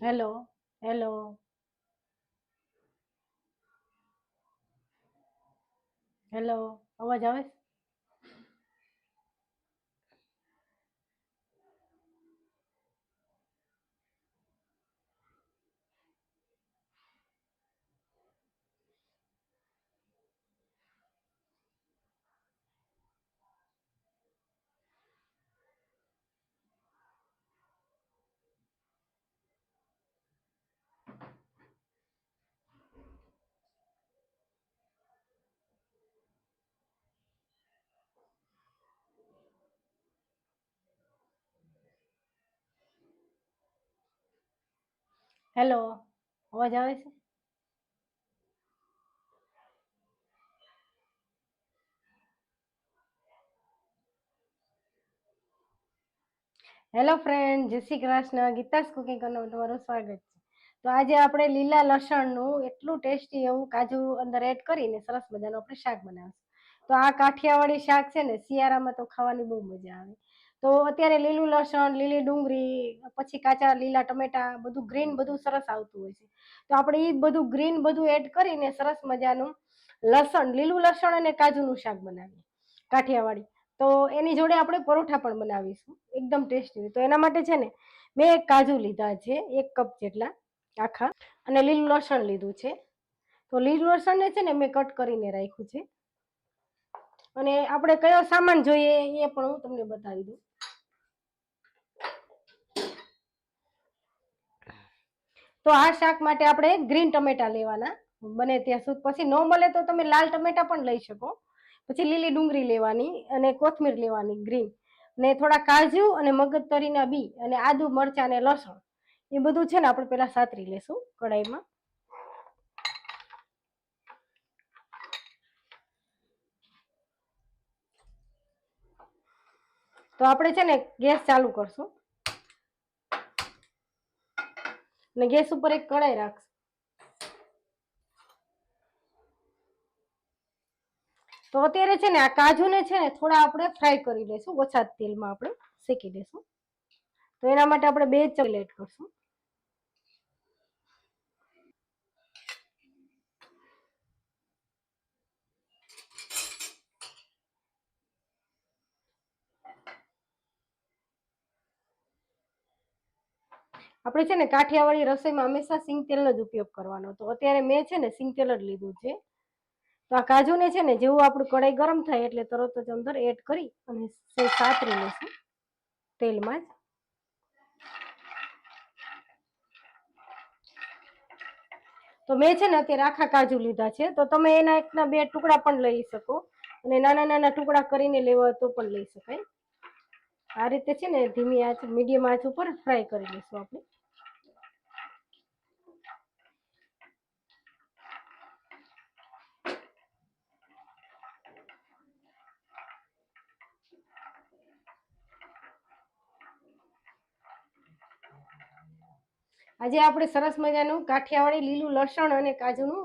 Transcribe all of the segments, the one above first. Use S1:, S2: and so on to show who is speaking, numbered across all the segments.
S1: Hello hello hello અવાજ આવે છે? હેલો અવાજ આવે છે? હેલો ફ્રેન્ડ જય શ્રી કૃષ્ણ. ગીતાસ કુકિંગ તમારું સ્વાગત છે. તો આજે આપણે લીલા લસણનું એટલું ટેસ્ટી એવું કાજુ અંદર એડ કરીને સરસ મજાનું આપણે શાક બનાવશું. તો આ કાઠિયાવાડી શાક છે ને, શિયાળામાં તો ખાવાની બહુ મજા આવે. તો અત્યારે લીલું લસણ, લીલી ડુંગળી, પછી કાચા લીલા ટમેટા, બધું ગ્રીન બધું સરસ આવતું હોય છે. તો આપણે એ બધું ગ્રીન બધું એડ કરીને સરસ મજાનું લસણ, લીલું લસણ અને કાજુનું શાક બનાવીએ, કાઠિયાવાડી. તો એની જોડે આપણે પરોઠા પણ બનાવીશું, એકદમ ટેસ્ટી તો એના માટે છે ને, મેં એક કાજુ લીધા છે, એક કપ જેટલા આખા, અને લીલું લસણ લીધું છે. તો લીલું લસણને છે ને મેં કટ કરીને રાખ્યું છે. અને આપણે કયો સામાન જોઈએ એ પણ હું તમને બતાવી દઉં. તો આ શાક માટે આપણે ગ્રીન ટમેટા લેવાના. બને ત્યાં સુધી પછી ન મળે તો તમે લાલ ટમેટા પણ લઈ શકો. પછી લીલી ડુંગળી લેવાની અને કોથમીર લેવાની ગ્રીન ને થોડા કાજુ અને મગજતરીના બી અને આદુ, મરચાં અને લસણ. એ બધું છે ને આપણે પેલા સાતરી લેશું કઢાઈમાં. તો આપણે છે ને ગેસ ચાલુ કરશું. અને ગેસ ઉપર એક કડાઈ રાખશું. તો અત્યારે છે ને આ કાજુને છે ને થોડા આપણે ફ્રાય કરી લઈશું. ઓછા તેલમાં આપણે શેકી લઈશું. તો એના માટે આપણે બે એડ કરશું. આપણે છે ને કાઠિયાવાડી રસોઈમાં હંમેશા સિંગ તેલનો જ ઉપયોગ કરવાનો તો અત્યારે મેં છે ને સિંગ તેલ જ લીધું છે. તો આ કાજુને છે ને જેવું આપણું કડાઈ ગરમ થાય એટલે તરત જ અંદર એડ કરી અને સાતરી લઈશું તેલમાં જ. તો મેં છે ને અત્યારે આખા કાજુ લીધા છે. તો તમે એના એકના બે ટુકડા પણ લઈ શકો અને નાના નાના ટુકડા કરીને લેવા તો પણ લઈ શકાય. આ રીતે છે ને ધીમી આંચ, મીડિયમ આંચ ઉપર ફ્રાય કરી લઈશું આપણે. આજે આપણે સરસ મજાનું કાઠિયાવાડી લીલું લસણ અને કાજુનું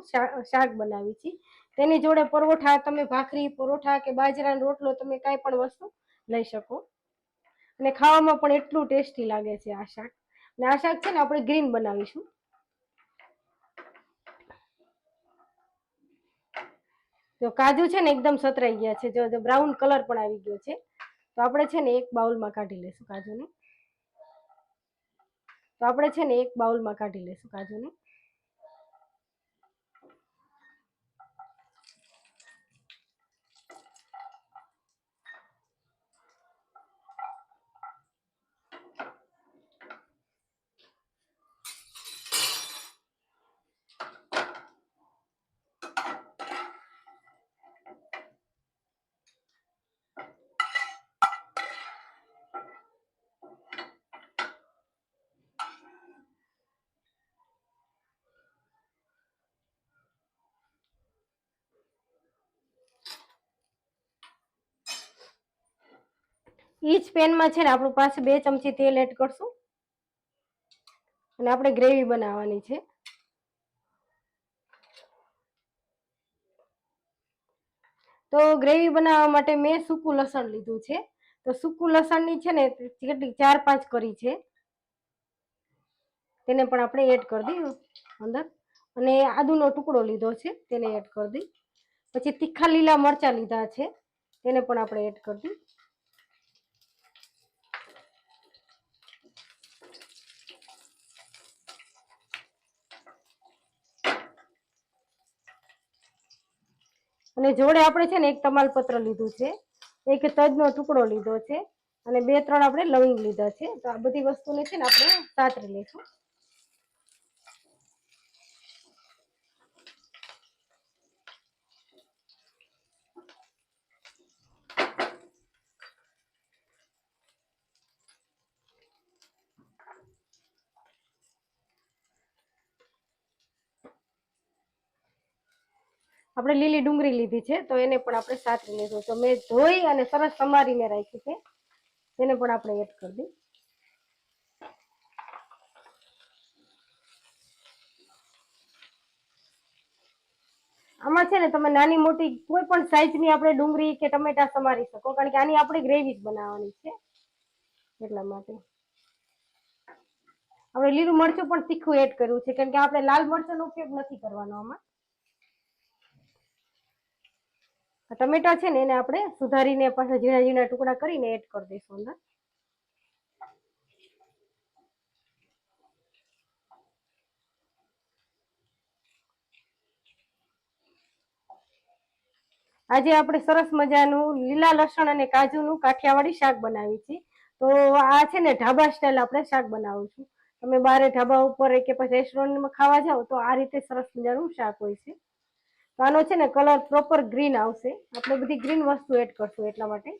S1: શાક બનાવી છીએ તેની જોડે પરોઠા, તમે ભાખરી, પરોઠા કે બાજરાનો રોટલો તમે કાંઈ પણ વસ્તુ લઈ શકો. અને ખાવામાં પણ એટલું ટેસ્ટી લાગે છે આ શાક. અને આ શાક છે ને આપણે ગ્રીન બનાવીશું. તો કાજુ છે ને એકદમ સતરાઈ ગયા છે. જો બ્રાઉન કલર પણ આવી ગયો છે. તો આપણે છે ને એક બાઉલમાં કાઢી લઈશું કાજુને. તો આપણે છે ને એક બાઉલમાં કાઢી લઈશું કાજુને. ઈ જ પેનમાં છે ને આપણું પાસે બે ચમચી તેલ એડ કરશું. અને આપણે ગ્રેવી બનાવવાની છે. તો ગ્રેવી બનાવવા માટે મેં સૂકું લસણ લીધું છે. તો સૂકું લસણની છે ને કેટલી ચાર પાંચ કરી છે. તેને પણ આપણે એડ કરી દઈએ અંદર. અને આદુનો ટુકડો લીધો છે, તેને એડ કરી દઈ પછી તીખા લીલા મરચાં લીધા છે, તેને પણ આપણે એડ કરી દઈ અને જોડે આપણે છે ને એક તમાલપત્ર લીધું છે, એક તજનો ટુકડો લીધો છે અને બે ત્રણ આપણે લવિંગ લીધા છે. તો આ બધી વસ્તુને છે ને આપણે સાતરી લઈશું. આપણે લીલી ડુંગળી લીધી છે, તો એને પણ આપણે સાતરી લીધું તો મેં ધોઈ અને સરસ સમારીને રાખી છે. તેને પણ આપણે એડ કરી દઈ આમાં છે ને, તમે નાની મોટી કોઈ પણ સાઈઝની આપણે ડુંગળી કે ટમેટા સમારી શકો, કારણ કે આની આપણે ગ્રેવી જ બનાવવાની છે. એટલા માટે. આપણે લીલું મરચું પણ તીખું એડ કર્યું છે, કારણ કે આપણે લાલ મરચાંનો ઉપયોગ નથી કરવાનો આમાં આ ટમેટા છે ને એને આપણે સુધારીને પાછા ઝીણા ઝીણા ટુકડા કરીને એડ કરી દઈશું અંદર. આજે આપણે સરસ મજાનું લીલા લસણ અને કાજુનું કાઠિયાવાડી શાક બનાવી છે. તો આ છે ને ઢાબા સ્ટાઇલ આપણે શાક બનાવું છું. તમે બારે ઢાબા ઉપર કે પછી રેસ્ટોરન્ટમાં ખાવા જાઓ તો આ રીતે સરસ મજાનું શાક હોય છે. તો આનો છે ને કલર પ્રોપર ગ્રીન આવશે. આપણે બધી ગ્રીન વસ્તુ એડ કરશું એટલા માટે.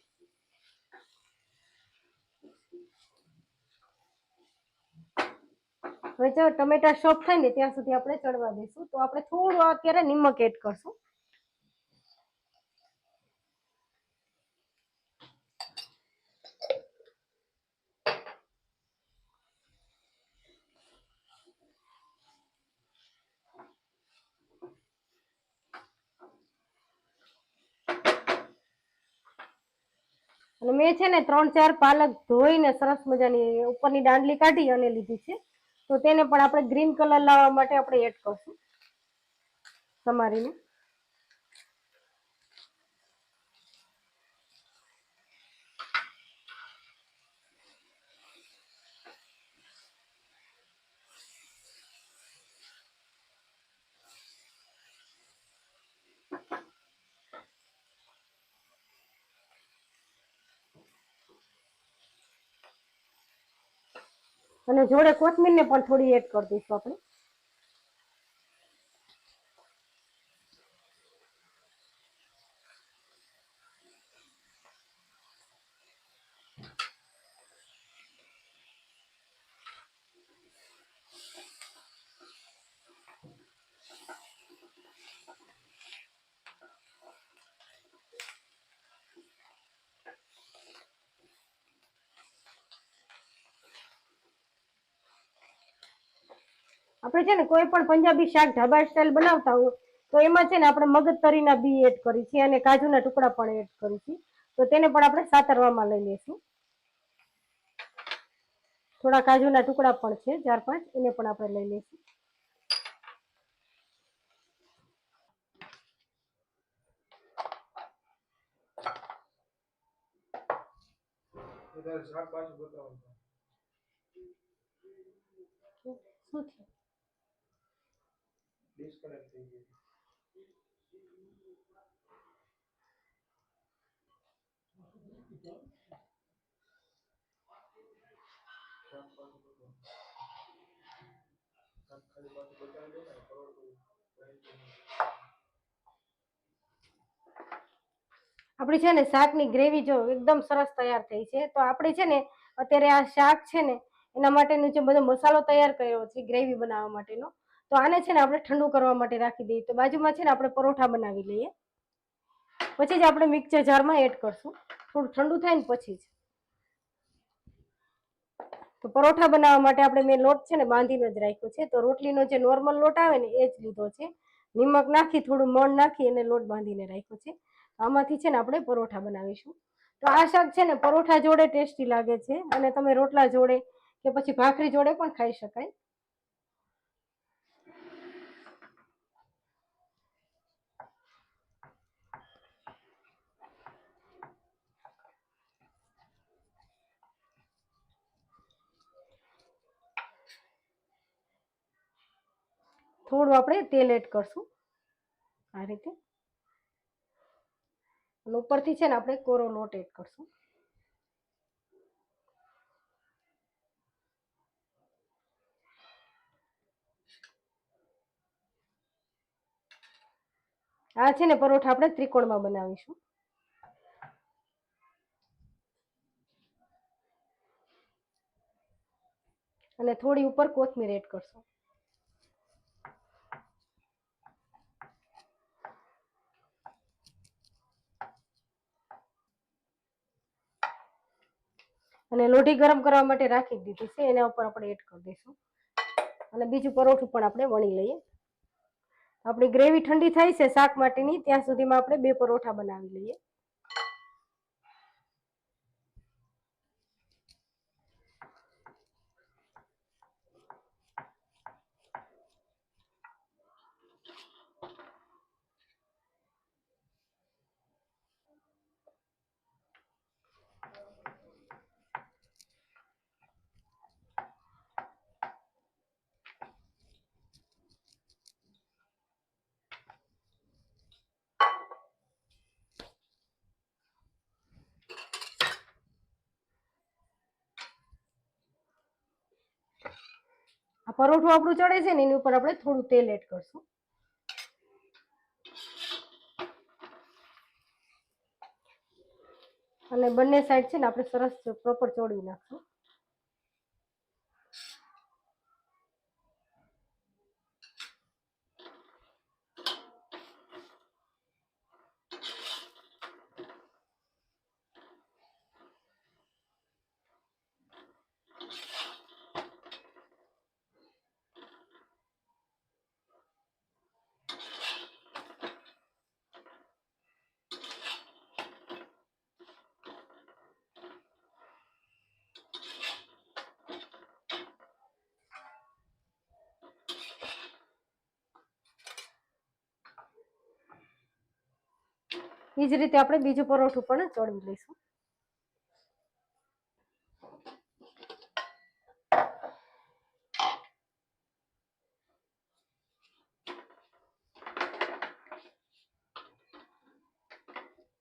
S1: હવે જો ટમેટા સોફ્ટ થાય ને, ત્યાં સુધી આપણે ચડવા દઈશું. તો આપણે થોડું અત્યારે નિમક એડ કરશું. મેં છે ને ત્રણ ચાર પાલક ધોઈને સરસ મજાની ઉપરની દાંડલી કાઢી અને લીધી છે. તો તેને પણ આપણે ગ્રીન કલર લાવવા માટે આપણે એડ કરશું. સમારીને અને જોડે કોથમીરને પણ થોડી એડ કરી દઈશું આપણે. આપણે છે ને કોઈ પણ પંજાબી શાક ઢાબા સ્ટાઇલ બનાવતા હોય તો એમાં છે ને આપણે મગજતરીના બી એડ કરી છે અને કાજુના ટુકડા પણ એડ કરી છે તો તેને પણ આપણે સાતરવામાં લઈ લઈશું. થોડા કાજુના ટુકડા પણ છે ચાર પાંચ એને પણ આપણે લઈ લઈશું. શું થયું
S2: ડિસ્કનેક્ટ થઈ
S1: આપણી છે ને શાકની ગ્રેવી જો એકદમ સરસ તૈયાર થઈ છે, તો આપણે છે ને અત્યારે આ શાક છે ને એના માટેનો જે બધો મસાલો તૈયાર કર્યો છે ગ્રેવી બનાવવા માટેનો તો આને છે ને આપણે ઠંડુ કરવા માટે રાખી દઈએ. તો બાજુમાં છે ને આપણે પરોઠા બનાવી લઈએ. પછી જ આપણે મિક્સર જારમાં એડ કરશું. થોડું ઠંડુ થાય ને પછી જ. તો પરોઠા બનાવવા માટે આપણે મેં લોટ છે ને બાંધીને જ રાખ્યો છે. તો રોટલીનો જે નોર્મલ લોટ આવે ને એ જ લીધો છે. નિમક નાખી, થોડું મણ નાખી અને લોટ બાંધીને રાખ્યો છે. આમાંથી છે ને આપણે પરોઠા બનાવીશું. તો આ શાક છે ને પરોઠા જોડે ટેસ્ટી લાગે છે. અને તમે રોટલા જોડે કે પછી ભાખરી જોડે પણ ખાઈ શકાય. થોડું આપણે તેલ એડ કરશું. આ રીતે. અને ઉપરથી છે ને આપણે કોરો લોટ એડ કરશું. આ છે ને પરોઠા આપણે ત્રિકોણમાં બનાવીશું. અને થોડી ઉપર કોથમીર એડ કરશું. અને લોઢી ગરમ કરવા માટે રાખી દીધી છે. એના ઉપર આપણે એડ કરી દઈશું. અને બીજું પરોઠું પણ આપણે વણી લઈએ. આપણી ગ્રેવી ઠંડી થાય છે શાક માટેની, ત્યાં સુધીમાં આપણે બે પરોઠા બનાવી લઈએ. આ પરોઠું આપણું ચડે છે ને, એની ઉપર આપણે થોડું તેલ એડ કરશું. અને બંને સાઈડ છે ને, આપણે સરસ પ્રોપર ચોડી નાખશું. એ જ રીતે આપણે બીજું પરોઠું પણ ચોળવી લઈશું.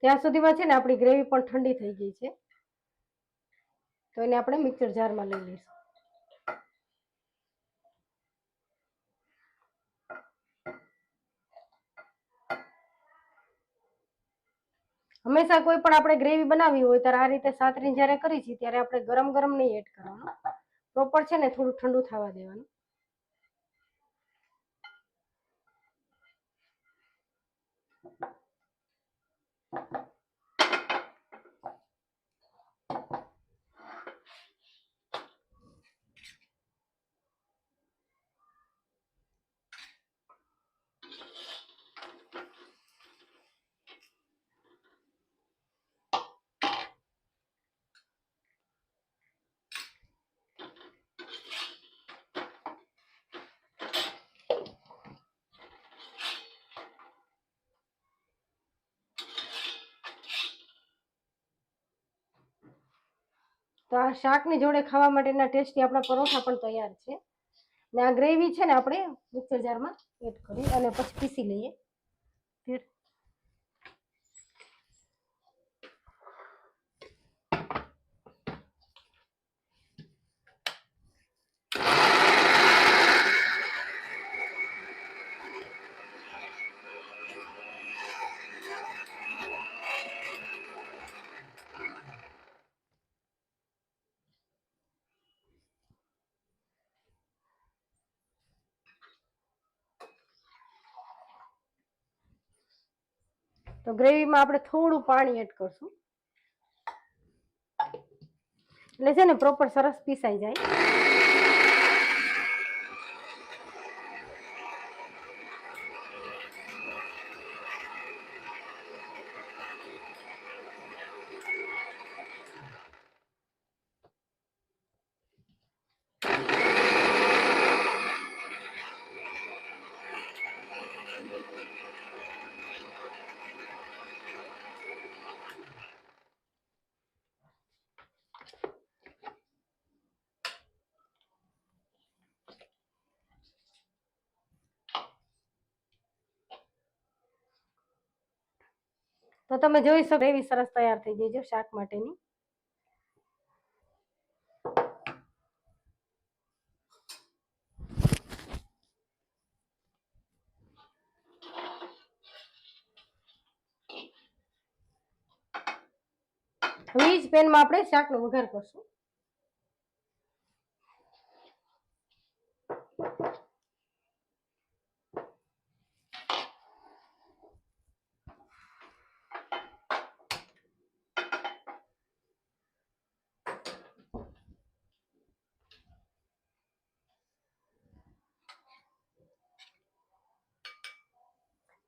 S1: ત્યાં સુધીમાં છે ને આપણી ગ્રેવી પણ ઠંડી થઈ ગઈ છે. તો એને આપણે મિક્સર જારમાં લઈ લઈશું. હંમેશા કોઈ પણ આપણે ગ્રેવી બનાવી હોય, ત્યારે આ રીતે સાતરી જ્યારે કરી છીએ ત્યારે આપણે ગરમ ગરમ નહીં એડ કરવાનું. પ્રોપર છે ને, થોડું ઠંડુ થવા દેવાનું. તો આ શાકની જોડે ખાવા માટેના ટેસ્ટી આપણા પરોઠા પણ તૈયાર છે. ને આ ગ્રેવી છે ને આપણે મિક્સર જારમાં એડ કરી અને પછી પીસી લઈએ. તો ગ્રેવીમાં આપણે થોડું પાણી એડ કરશું. એટલે છે ને પ્રોપર સરસ પીસાઈ જાય. તો તમે જોઈ શકો, એવી સરસ તૈયાર થઈ છે શાક માટેની. હવે જ પેનમાં આપણે શાકનો વઘાર કરશું.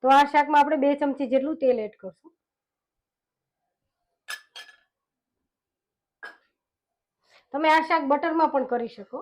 S1: તો આ શાકમાં આપણે બે ચમચી જેટલું તેલ એડ કરશું. તમે આ શાક બટરમાં પણ કરી શકો.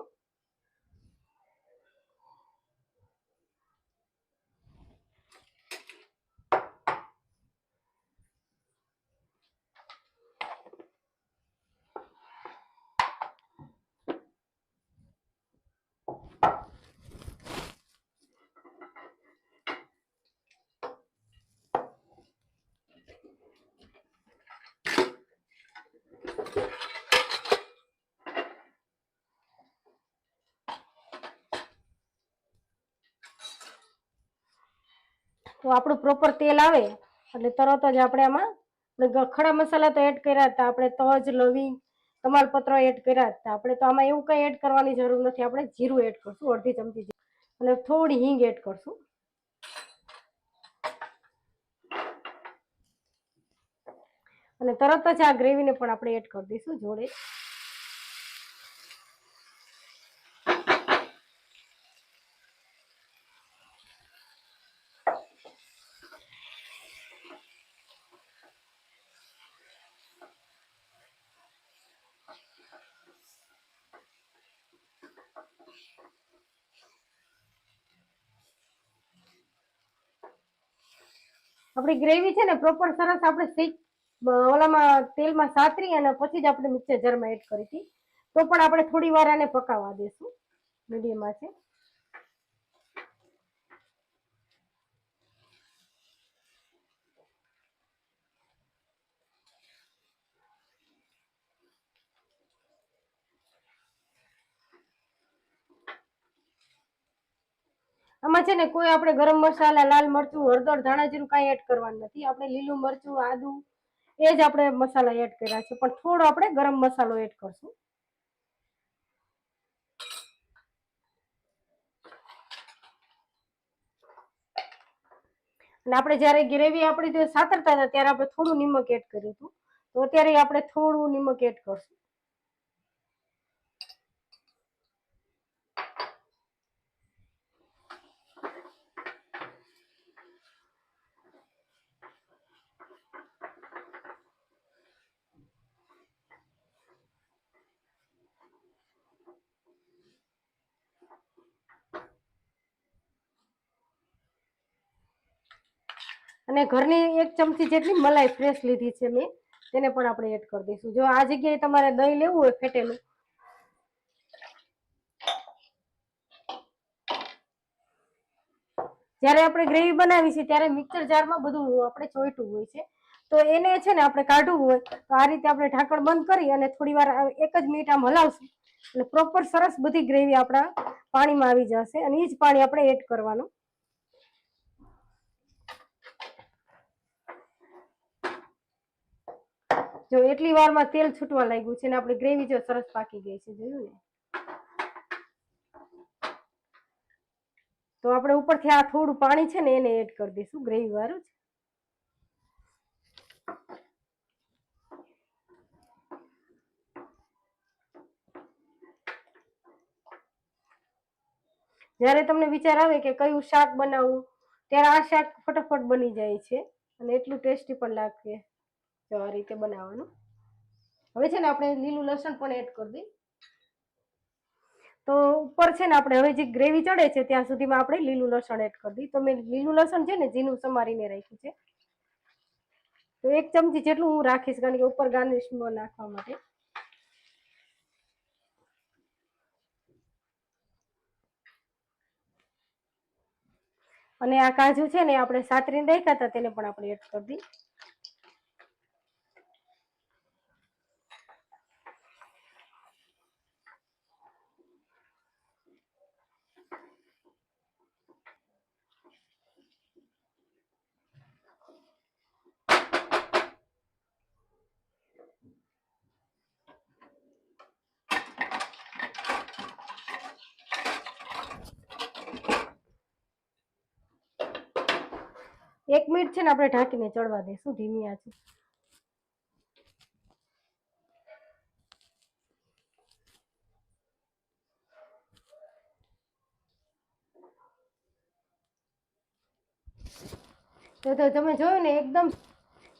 S1: તો આપણું પ્રોપર તેલ આવે એટલે તરત જ આપણે આમાં ખડા મસાલા તો એડ કર્યા હતા આપણે તજ, લવિંગ, તમાલપત્ર એડ કર્યા હતા આપણે તો આમાં એવું કંઈ એડ કરવાની જરૂર નથી, આપણે જીરું એડ કરશું, અડધી ચમચી અને થોડી હિંગ એડ કરશું. અને તરત જ આ ગ્રેવીને પણ આપણે એડ કરી દઈશું જોડે. આપણી ગ્રેવી છે ને પ્રોપર સરસ આપણે શેક ઓલામાં તેલમાં સાતરી અને પછી જ આપણે મિક્સર જરમાં એડ કરી હતી. તો પણ આપણે થોડી વાર આને પકાવવા દેશું. મીડિયમમાં છે. આમાં છે ને કોઈ આપણે ગરમ મસાલા, લાલ મરચું, હળદર, ધાણા જીરું કાંઈ એડ કરવાનું નથી. આપણે લીલું મરચું, આદુ, એ જ આપણે મસાલા એડ કર્યા છે. પણ થોડો આપણે ગરમ મસાલો એડ કરશું. અને આપણે જ્યારે ગ્રેવી આપણી સાતરતા હતા, ત્યારે આપણે થોડું નિમક એડ કર્યું હતું. તો અત્યારે આપણે થોડું નિમક એડ કરશું. અને ઘરની એક ચમચી જેટલી મલાઈ ફ્રેશ લીધી છે મેં, તેને પણ આપણે એડ કરી દઈશું. જો આ જગ્યાએ તમારે દહીં લેવું હોય, ફેટેલું. જ્યારે આપણે ગ્રેવી બનાવી છે, ત્યારે મિક્સર જારમાં બધું આપણે ચોઈટું હોય છે. તો એને છે ને આપણે કાઢવું હોય, તો આ રીતે આપણે ઢાંકણ બંધ કરી અને થોડી વાર એક જ મિનિટ આમ હલાવશું. એટલે પ્રોપર સરસ બધી ગ્રેવી આપણા પાણીમાં આવી જશે અને એ જ પાણી આપણે એડ કરવાનું. જો એટલી વારમાં તેલ છૂટવા લાગ્યું છે ને આપણે ગ્રેવી જો સરસ પાકી ગઈ છે, જોયું ને? તો આપણે ઉપરથી આ થોડું પાણી છે ને એને એડ કરી દઈશું, ગ્રેવી વાળું જ. જ્યારે તમને વિચાર આવે કે કયું શાક બનાવવું, ત્યારે આ શાક ફટાફટ બની જાય છે અને એટલું ટેસ્ટી પણ લાગે. આ રીતે બનાવવાનું. હવે છે ને આપણે લીલું લસણ પણ એડ કરી દઈ તો ઉપર છે ને આપણે હવે જે ગ્રેવી ચડે છે ત્યાં સુધીમાં આપણે લીલું લસણ એડ કરી દઈ તો મેં લીલું લસણ છે ને ઝીણું સમારીને રાખ્યું છે. તો એક ચમચી જેટલું હું રાખીશ કારણ કે ઉપર ગાર્નિશમાં નાખવા માટે. અને આ કાજુ છે ને આપણે સાતરીને રાખ્યા હતા તેને પણ આપણે એડ કરી દઈ એક મિનિટ છે ને આપણે ઢાંકીને ચડવા દઈશું. ધીમી આંચે. તો તો તમે જોયું ને એકદમ,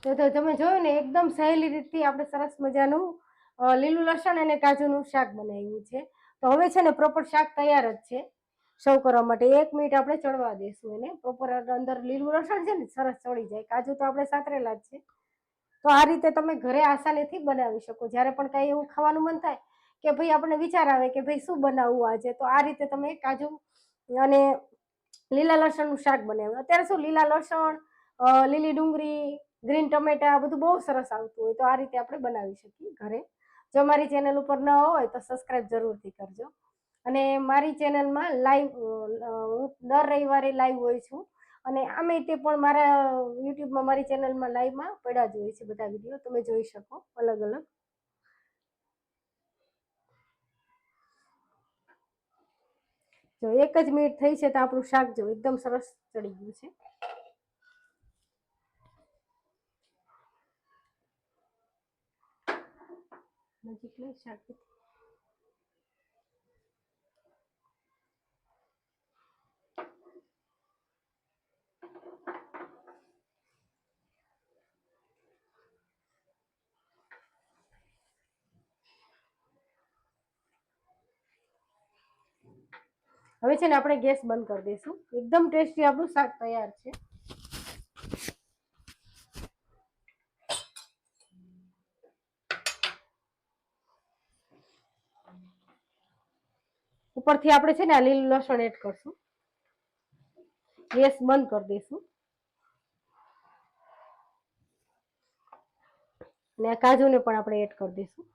S1: તો તો તમે જોયું ને એકદમ સહેલી રીતથી આપણે સરસ મજાનું લીલું લસણ અને કાજુનું શાક બનાવ્યું છે. તો હવે છે ને પ્રોપર શાક તૈયાર જ છે. સર્વ કરવા માટે એક મિનિટ આપણે ચડવા દઈશું એને. પ્રોપર અંદર લીલું લસણ છે ને, સરસ ચડી જાય. કાજુ તો આપણે સાતરેલા જ છે. તો આ રીતે તમે ઘરે આસાનીથી બનાવી શકો. જ્યારે પણ કાંઈ એવું ખાવાનું મન થાય કે ભાઈ આપણને વિચાર આવે કે ભાઈ શું બનાવવું આજે, તો આ રીતે તમે કાજુ અને લીલા લસણનું શાક બનાવ્યું. અત્યારે શું લીલા લસણ લીલી ડુંગળી, ગ્રીન ટમેટા બધું બહુ સરસ આવતું હોય તો આ રીતે આપણે બનાવી શકીએ ઘરે. જો મારી ચેનલ ઉપર ન હોય તો સબસ્ક્રાઈબ જરૂરથી કરજો. અને મારી ચેનલમાં લાઈવ હું દર રવિવારે લાઈવ હોય છું. અને આમે તે પણ મારા યુટ્યુબમાં, મારી ચેનલમાં લાઈવમાં પડ્યા જ હોય છે બધા વીડિયો. તમે જોઈ શકો અલગ અલગ. જો એક જ મિનિટ થઈ છે તો આપણું શાક જો એકદમ સરસ ચડી ગયું છે. નજીક લઈ શાક. હવે છે ને આપણે ગેસ બંધ કરી દઈશું. એકદમ ટેસ્ટી આપણું શાક તૈયાર છે. ઉપરથી આપણે છે ને આ લીલું લસણ એડ કરશું. ગેસ બંધ કરી દઈશું. અને કાજુને પણ આપણે એડ કરી દઈશું.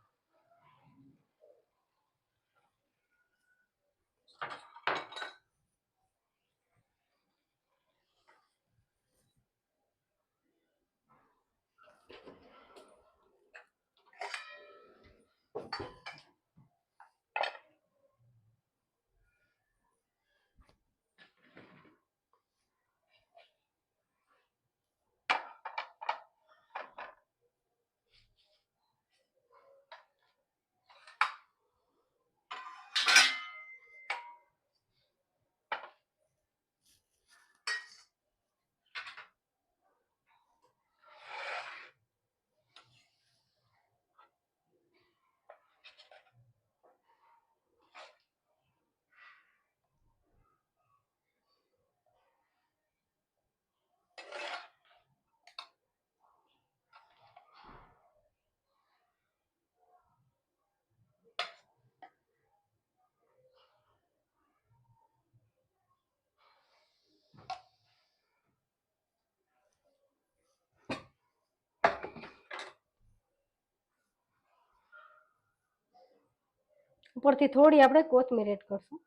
S1: ઉપરથી થોડી આપણે કોથમીર એડ કરશું.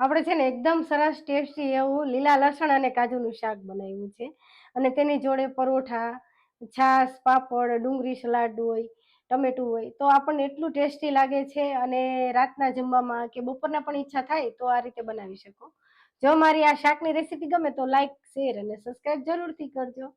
S1: આપણે છે ને એકદમ સરસ ટેસ્ટી એવું લીલા લસણ અને કાજુનું શાક બનાવ્યું છે. અને તેની જોડે પરોઠા, છાશ, પાપડ, ડુંગળી સલાડ હોય, ટમેટું હોય, તો આપણને એટલું ટેસ્ટી લાગે છે અને રાતના જમવામાં કે બપોરના પણ ઈચ્છા થાય તો આ રીતે બનાવી શકો. જો મારી આ શાકની રેસીપી ગમે તો લાઈક, શેર અને સબસ્ક્રાઇબ જરૂરથી કરજો.